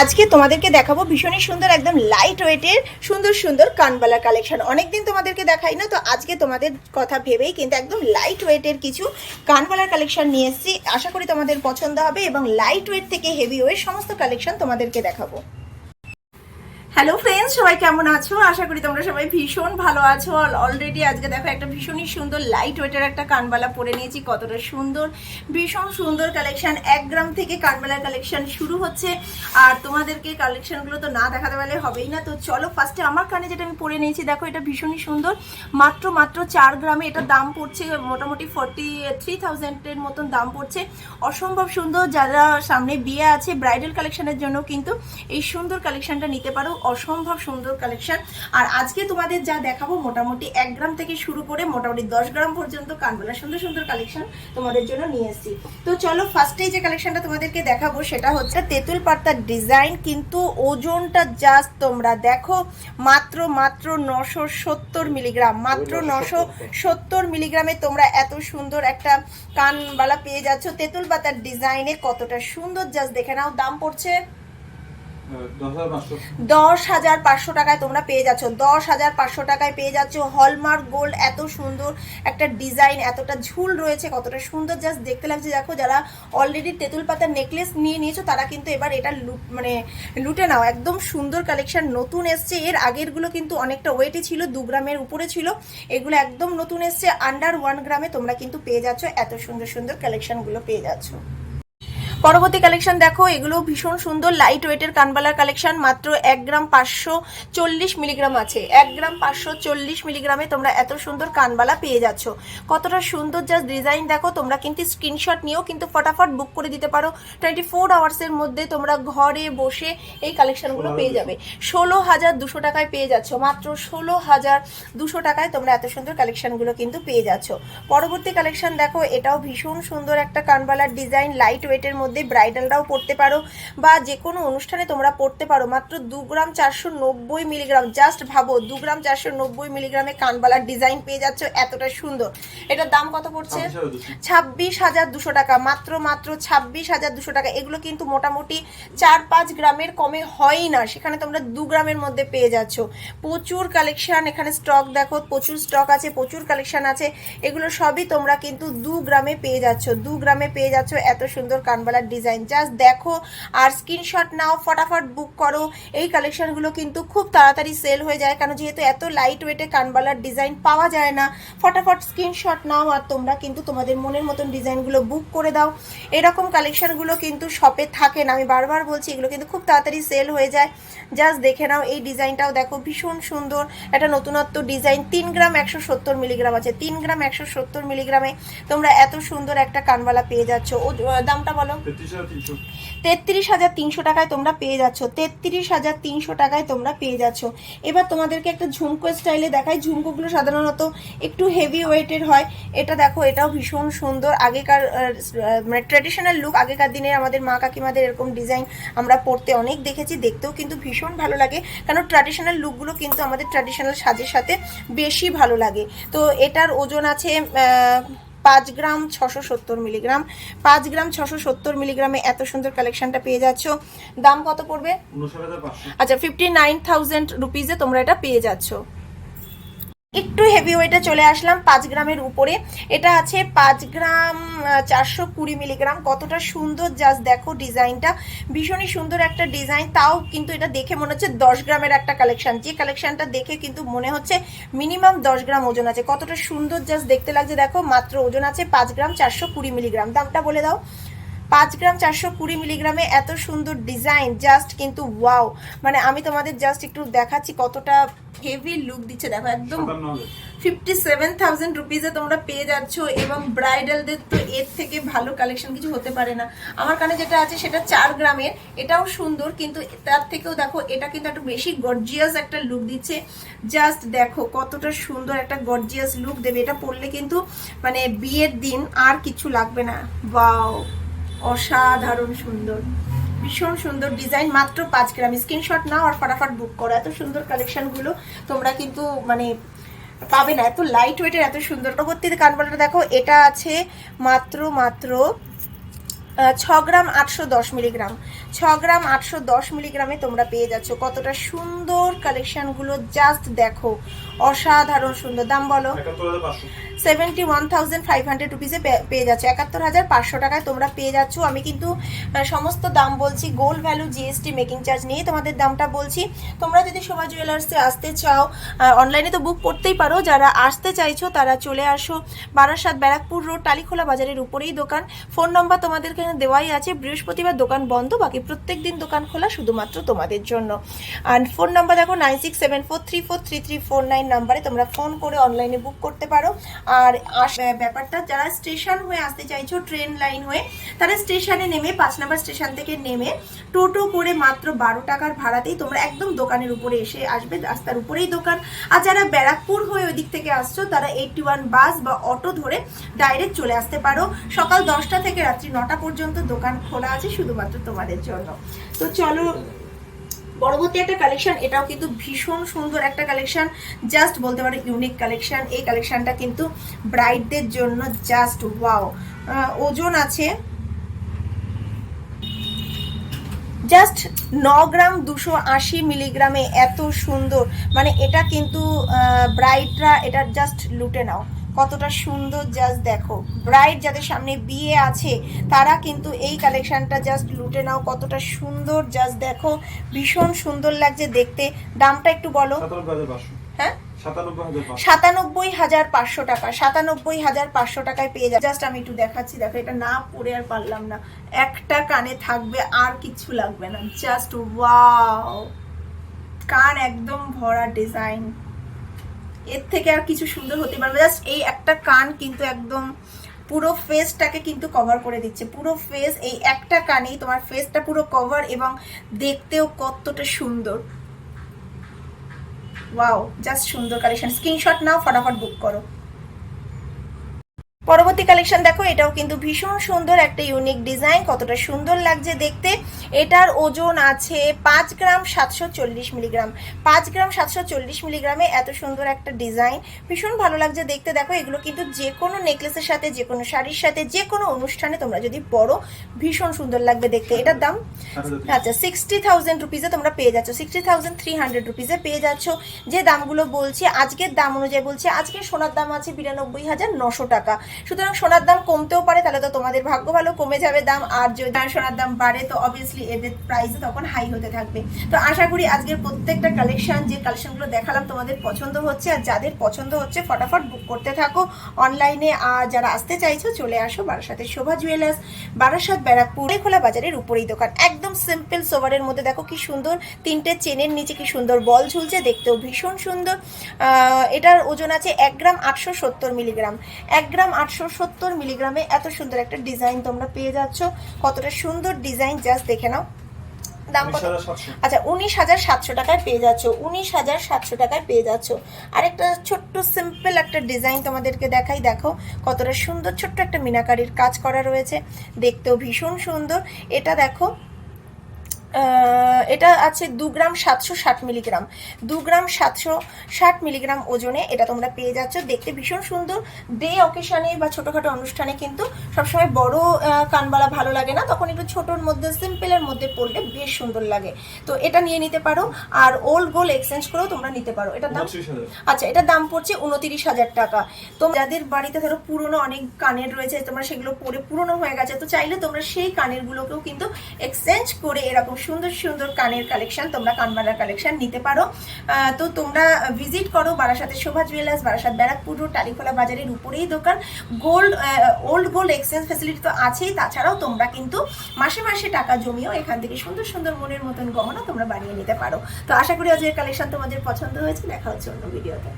আজকে তোমাদেরকে দেখাবো ভীষণই সুন্দর, একদম লাইট ওয়েটের সুন্দর সুন্দর কানবালা কালেকশন অনেকদিন তোমাদেরকে দেখাই না, তো আজকে তোমাদের কথা ভেবেই কিন্তু একদম লাইট ওয়েটের কিছু কানবালার কালেকশন নিয়ে এসেছি। আশা করি তোমাদের পছন্দ হবে এবং লাইট ওয়েট থেকে হেভি ওয়েট সমস্ত কালেকশন তোমাদেরকে দেখাবো। হ্যালো ফ্রেন্ডস সবাই কেমন আছো? আশা করি তোমরা সবাই ভীষণ ভালো আছো। অলরেডি আজকে দেখো একটা ভীষণই সুন্দর লাইট ওয়েটের একটা কানবালা পরে নিয়েছি, কতটা সুন্দর, ভীষণ সুন্দর কালেকশন এক গ্রাম থেকে কানবালার কালেকশন শুরু হচ্ছে। আর তোমাদেরকে কালেকশনগুলো তো না দেখাতে পারলে হবেই না। তো চলো ফার্স্টে আমার কানে যেটা আমি পরে নিয়েছি, দেখো এটা ভীষণই সুন্দর। মাত্র মাত্র চার গ্রামে এটা দাম পড়ছে, মোটামুটি ফর্টি থ্রি থাউজেন্ডের মতন দাম পড়ছে। অসম্ভব সুন্দর, যারা সামনে বিয়ে আছে ব্রাইডাল কালেকশনের জন্য কিন্তু এই সুন্দর কালেকশনটা নিতে পারো। অসম্ভব সুন্দর কালেকশন আর আজকে তোমাদের যা দেখাবো মোটামুটি এক গ্রাম থেকে শুরু করে মোটামুটি দশ গ্রাম পর্যন্ত কানবেলা সুন্দর সুন্দর কালেকশন তোমাদের জন্য নিয়ে এসেছি। তো চলো ফার্স্টেই যে কালেকশনটা তোমাদেরকে দেখাবো সেটা হচ্ছে তেঁতুল পাতার ডিজাইন কিন্তু ওজনটা জাস্ট তোমরা দেখো মাত্র মাত্র নশো সত্তর মিলিগ্রাম মাত্র নশো সত্তর মিলিগ্রামে তোমরা এত সুন্দর একটা কানবালা পেয়ে যাচ্ছ। তেঁতুল পাতার ডিজাইনে কতটা সুন্দর জাস্ট দেখে নাও দাম পড়ছে দশ হাজার পাঁচশো। টাকায় তোমরা পেয়ে যাচ্ছ। দশ হাজার পাঁচশো টাকায় পেয়ে যাচ্ছ হলমার্ক গোল্ড এত সুন্দর একটা ডিজাইন এতটা ঝুল রয়েছে, কতটা সুন্দর। জাস্ট দেখতে লাগছে, দেখো, যারা অলরেডি তেঁতুল পাতার নেকলেস নিয়ে নিয়েছো, তারা কিন্তু এবার এটা মানে লুটে নাও। একদম সুন্দর কালেকশন নতুন এসছে। এর আগেরগুলো কিন্তু অনেকটা ওয়েটে ছিল, দু গ্রামের উপরে ছিল। এগুলো একদম নতুন এসছে। আন্ডার ওয়ান গ্রামে তোমরা কিন্তু পেয়ে যাচ্ছ। এত সুন্দর সুন্দর কালেকশনগুলো পেয়ে যাচ্ছ। পরবর্তী কালেকশন দেখো এগুলো ভীষণ সুন্দর লাইট ওয়েটের কানবালার কালেকশন মাত্র এক গ্রাম পাঁচশো চল্লিশ মিলিগ্রাম আছে। এক গ্রাম পাঁচশো চল্লিশ মিলিগ্রামে তোমরা এত সুন্দর কানবালা পেয়ে যাচ্ছ। কতটা সুন্দর জাস্ট ডিজাইন দেখো তোমরা কিন্তু স্ক্রিনশট নিয়েও কিন্তু ফটাফট বুক করে দিতে পারো। টোয়েন্টি ফোর আওয়ার্সের মধ্যে তোমরা ঘরে বসে এই কালেকশনগুলো পেয়ে যাবে। ষোলো হাজার দুশো টাকায় পেয়ে যাচ্ছ মাত্র ষোলো হাজার দুশো টাকায় তোমরা এত সুন্দর কালেকশনগুলো কিন্তু পেয়ে যাচ্ছ। পরবর্তী কালেকশন দেখো এটাও ভীষণ সুন্দর একটা কানবালার ডিজাইন লাইট ওয়েটের মধ্যে ব্রাইডালরাও পড়তে পারো বা যে কোনো অনুষ্ঠানে তোমরা পড়তে পারো। মাত্র দু গ্রাম চারশো নব্বই মিলিগ্রাম। জাস্ট ভাবো দু গ্রাম চারশো নব্বই মিলিগ্রামে কানবালার ডিজাইন পেয়ে যাচ্ছ এতটা সুন্দর। এটার দাম কত পড়ছে? ছাব্বিশ হাজার দুশো। টাকা। মাত্র মাত্র ছাব্বিশ হাজার দুশো টাকা। এগুলো কিন্তু মোটামুটি চার পাঁচ গ্রামের কমে হয়ই না। সেখানে তোমরা দু গ্রামের মধ্যে পেয়ে যাচ্ছ। প্রচুর কালেকশন এখানে স্টক দেখো প্রচুর স্টক আছে প্রচুর কালেকশন আছে। এগুলো সবই তোমরা কিন্তু দু গ্রামে পেয়ে যাচ্ছ দু গ্রামে পেয়ে যাচ্ছ এত সুন্দর কানবালার ডিজাইন। জাস্ট দেখো আর স্ক্রিনশট নাও, ফটাফট বুক করো। এই কালেকশনগুলো কিন্তু খুব তাড়াতাড়ি সেল হয়ে যায় কারণ যেহেতু এত লাইট ওয়েটে কানবালার ডিজাইন পাওয়া যায় না। ফটাফট স্ক্রিনশট নাও আর তোমরা কিন্তু তোমাদের মনের মতন ডিজাইনগুলো বুক করে দাও। এরকম কালেকশনগুলো কিন্তু শপে থাকে না। আমি বারবার বলছি, এগুলো কিন্তু খুব তাড়াতাড়ি সেল হয়ে যায়। জাস্ট দেখে নাও, এই ডিজাইনটাও দেখো, ভীষণ সুন্দর। একটা নতুনত্ব ডিজাইন তিন গ্রাম একশো সত্তর মিলিগ্রাম আছে। তিন গ্রাম একশো সত্তর মিলিগ্রামে তোমরা এত সুন্দর একটা কানবালা পেয়ে যাচ্ছ। ও, দামটা বলো। তেত্রিশ হাজার তিনশো। টাকায় তোমরা পেয়ে যাচ্ছ। তেত্রিশ হাজার তিনশো টাকায় তোমরা পেয়ে যাচ্ছ। এবার তোমাদেরকে একটা ঝুমকো স্টাইলে দেখাই। ঝুমকোগুলো সাধারণত একটু হেভি ওয়েটের হয়। এটা দেখো, এটাও ভীষণ সুন্দর। আগেকার মানে ট্র্যাডিশনাল লুক আগেকার দিনের আমাদের মা কাকিমাদের এরকম ডিজাইন আমরা পড়তে অনেক দেখেছি। দেখতেও কিন্তু ভীষণ ভালো লাগে। কারণ ট্র্যাডিশনাল লুকগুলো কিন্তু আমাদের ট্র্যাডিশনাল সাজের সাথে বেশি ভালো লাগে। তো এটার ওজন আছে পাঁচ গ্রাম ছশো সত্তর মিলিগ্রাম। পাঁচ গ্রাম ছশো সত্তর মিলিগ্রামে এত সুন্দর কালেকশনটা পেয়ে যাচ্ছ। দাম কত পড়বে? আচ্ছা ফিফটি নাইন থাউজেন্ড রুপিজে তোমরা এটা পেয়ে যাচ্ছ। একটু হেভি ওয়েটে চলে আসলাম পাঁচ গ্রামের উপরে। এটা আছে পাঁচ গ্রাম চারশো কুড়ি মিলিগ্রাম কতটা সুন্দর জাস্ট দেখো ডিজাইনটা। ভীষণই সুন্দর একটা ডিজাইন। তাও কিন্তু এটা দেখে মনে হচ্ছে দশ গ্রামের একটা কালেকশন যে কালেকশনটা দেখে কিন্তু মনে হচ্ছে মিনিমাম দশ গ্রাম ওজন আছে। কতটা সুন্দর জাস্ট দেখতে লাগছে। দেখো মাত্র ওজন আছে পাঁচ গ্রাম, চারশো কুড়ি মিলিগ্রাম দামটা বলে দাও। পাঁচ গ্রাম চারশো কুড়ি মিলিগ্রামে এত সুন্দর ডিজাইন জাস্ট কিন্তু ওয়াও মানে আমি তোমাদের জাস্ট একটু দেখাচ্ছি কতটা হেভি লুক দিচ্ছে। দেখো একদম ফিফটি সেভেন থাউজেন্ড রুপিজে তোমরা পেয়ে যাচ্ছ এবং ব্রাইডালদের তো এর থেকে ভালো কালেকশন কিছু হতে পারে না। আমার কানে যেটা আছে সেটা চার গ্রামের এটাও সুন্দর কিন্তু তার থেকেও দেখো এটা কিন্তু একটু বেশি গর্জিয়াস একটা লুক দিচ্ছে। জাস্ট দেখো কতটা সুন্দর একটা গর্জিয়াস লুক দেবে। এটা পরলে কিন্তু মানে বিয়ের দিন আর কিছু লাগবে না। বাও অসাধারণ সুন্দর। ভীষণ সুন্দর ডিজাইন মাত্র পাঁচ গ্রাম স্ক্রিনশট না আর ফটাফট বুক করো। এত সুন্দর কালেকশনগুলো তোমরা কিন্তু মানে পাবে না। এত লাইট ওয়েটের এত সুন্দর। পরবর্তীতে কানবালাটা দেখো, এটা আছে মাত্র মাত্র ছ গ্রাম আটশো দশ মিলিগ্রাম। ছ গ্রাম আটশো দশ মিলিগ্রামে তোমরা পেয়ে যাচ্ছ কতটা সুন্দর কালেকশনগুলো জাস্ট দেখো, অসাধারণ সুন্দর। দাম বলো? Seventy one thousand five hundred রুপিসে পেয়ে যাচ্ছ। একাত্তর হাজার পাঁচশো টাকায় তোমরা পেয়ে যাচ্ছ। আমি কিন্তু সমস্ত দাম বলছি gold value GST making charge নিয়ে তোমাদের দামটা বলছি। তোমরা যদি সোমা জুয়েলার্সে আসতে চাও অনলাইনে তো বুক করতেই পারো। যারা আসতে চাইছো, তারা চলে আসো। বারাসাত ব্যারাকপুর রোড টালিখোলা বাজারের উপরেই দোকান। ফোন নম্বর তোমাদের এখানে দেওয়াই আছে, বৃহস্পতিবার দোকান বন্ধ, বাকি প্রত্যেক দিন দোকান খোলা শুধুমাত্র তোমাদের জন্য। আর ফোন নাম্বার দেখো nine six seven four three four three three four nine নাম্বারে তোমরা ফোন করে অনলাইনে বুক করতে পারো। আর ব্যাপারটা যারা স্টেশন হয়ে আসতে চাইছো ট্রেন লাইন হয়ে, তারা স্টেশনে নেমে, পাঁচ নাম্বার স্টেশন থেকে নেমে, টোটো করে মাত্র বারো টাকার ভাড়াতেই তোমরা একদম দোকানের উপরে এসে আসবে, রাস্তার উপরেই দোকান। আর যারা ব্যারাকপুর হয়ে ওই দিক থেকে আসছো, তারা এইটটি ওয়ান বাস বা অটো ধরে ডাইরেক্ট চলে আসতে পারো। সকাল দশটা থেকে রাত্রি নটা পর্যন্ত দোকান খোলা আছে শুধুমাত্র তোমাদের জন্য। তো চলো, পরবর্তী একটা কালেকশন এটাও কিন্তু ভীষণ সুন্দর একটা কালেকশন জাস্ট বলতে পারো ইউনিক কালেকশন এই কালেকশনটা কিন্তু ব্রাইডদের জন্য জাস্ট ওয়াও ওজন আছে জাস্ট ন গ্রাম দুশো আশি মিলিগ্রামে এত সুন্দর। মানে এটা কিন্তু ব্রাইডরা এটা জাস্ট লুটে নাও। কতটা সুন্দর জাস্ট দেখো। ব্রাইড যাদের সামনে বিয়ে আছে তারা কিন্তু এই কালেকশনটা জাস্ট লুটে নাও কতটা সুন্দর জাস্ট দেখো। ভীষণ সুন্দর লাগছে দেখতে। দামটা একটু বলো। হ্যাঁ? সাতানব্বই হাজার পাঁচশো। টাকা সাতানব্বই হাজার পাঁচশো টাকায় পেয়ে যাবে। জাস্ট আমি একটু দেখাচ্ছি দেখো এটা না পরে আর পারলাম না। একটা কানে থাকবে আর কিছু লাগবে না। জাস্ট ওয়াও কান একদম ভরা ডিজাইন এর থেকে আর কিছু সুন্দর হতে পারবে জাস্ট এই একটা কান কিন্তু একদম পুরো ফেসটাকে কিন্তু কভার করে দিচ্ছে। পুরো ফেস এই একটা কানেই তোমার ফেসটা পুরো কভার এবং দেখতেও কতটা সুন্দর। ওয়াও জাস্ট সুন্দর কালেকশন স্ক্রিনশট নাও, ফটাফট বুক করো। পরবর্তী কালেকশন দেখো, এটাও কিন্তু ভীষণ সুন্দর, একটা ইউনিক ডিজাইন কতটা সুন্দর লাগছে দেখতে। এটার ওজন আছে পাঁচ গ্রাম সাতশো চল্লিশ মিলিগ্রাম। পাঁচ গ্রাম সাতশো চল্লিশ মিলিগ্রামে এত সুন্দর একটা ডিজাইন। ভীষণ ভালো লাগছে দেখতে। দেখো, এগুলো কিন্তু যে কোনো নেকলেসের সাথে, যে কোনো শাড়ির সাথে, যে কোনো অনুষ্ঠানে তোমরা যদি পরো, ভীষণ সুন্দর লাগবে দেখতে। এটার দাম? আচ্ছা সিক্সটি থাউজেন্ড রুপিসে তোমরা পেয়ে যাচ্ছ। সিক্সটি থাউজেন্ড থ্রি হান্ড্রেড রুপিসে পেয়ে যাচ্ছ। যে দামগুলো বলছি, আজকের দাম অনুযায়ী বলছি, আজকে সোনার দাম আছে বিরানব্বই হাজার নশো টাকা। সুতরাং সোনার দাম কমতেও পারে, তাহলে তো তোমাদের ভাগ্য ভালো, কমে যাবে দাম। আর যদি সোনার দাম বাড়ে, তো অবভিয়াসলি এদের প্রাইস তখন হাই হতে থাকবে। তো আশা করি আজকের প্রত্যেকটা কালেকশন যে কালেকশনগুলো দেখালাম তোমাদের পছন্দ হচ্ছে আর যাদের পছন্দ হচ্ছে ফটাফট বুক করতে থাকো। অনলাইনে আর যারা আসতে চাইছো, চলে আসো বারাসাতের শোভা জুয়েলার্স বারাসাত ব্যারাকপুরে, খোলা বাজারের উপরেই দোকান। একদম সিম্পল সোভারের মধ্যে দেখো কি সুন্দর, তিনটে চেনের নিচে কি সুন্দর বল ঝুলছে, দেখতেও ভীষণ সুন্দর। এটার ওজন আছে এক গ্রাম আটশো সত্তর মিলিগ্রাম এক গ্রাম আটশো সত্তর মিলিগ্রামে এত সুন্দর একটা ডিজাইন তোমরা পেয়ে যাচ্ছ। কতটা সুন্দর ডিজাইন জাস্ট দেখে নাও। দাম কত? আচ্ছা উনিশ হাজার সাতশো টাকায় পেয়ে যাচ্ছ উনিশ হাজার সাতশো টাকায় পেয়ে যাচ্ছ। আরেকটা ছোট্ট সিম্পল একটা ডিজাইন তোমাদেরকে দেখাই। দেখো কতটা সুন্দর ছোট্ট একটা মিনাকারির কাজ করা রয়েছে। দেখতেও ভীষণ সুন্দর। এটা দেখো এটা আছে দু গ্রাম সাতশো ষাট মিলিগ্রাম। দু গ্রাম সাতশো ষাট মিলিগ্রাম ওজনে এটা তোমরা পেয়ে যাচ্ছ। দেখতে ভীষণ সুন্দর। ডে অকেশনে বা ছোটোখাটো অনুষ্ঠানে কিন্তু সবসময় বড় কানবালা ভালো লাগে না। তখন একটু ছোটোর মধ্যে সিম্পলের মধ্যে পড়লে বেশ সুন্দর লাগে। তো এটা নিয়ে নিতে পারো। আর ওল্ড গোল এক্সচেঞ্জ করেও তোমরা নিতে পারো। এটার দাম আচ্ছা এটার দাম পড়ছে উনতিরিশ হাজার টাকা। তো যাদের বাড়িতে ধরো পুরনো অনেক কানের রয়েছে তোমরা সেগুলো পরে পুরনো হয়ে গেছে তো চাইলে তোমরা সেই কানের গুলোকেও কিন্তু এক্সচেঞ্জ করে এরকম সুন্দর সুন্দর কানের কালেকশন তোমরা কানবালার কালেকশন নিতে পারো। তো তোমরা ভিজিট করো বারাসাতের শোভা জুয়েলার্স বারাসাত ব্যারাকপুর রোড টালিখোলা বাজারের উপরেই দোকান। Gold old gold exchange facility তো আছেই, তাছাড়াও তোমরা কিন্তু মাসে মাসে টাকা জমিয়েও এখান থেকে সুন্দর সুন্দর মনের মতন গহনা তোমরা বানিয়ে নিতে পারো। তো আশা করি আজকের কালেকশন তোমাদের পছন্দ হয়েছে, দেখা হচ্ছে অন্য ভিডিওতে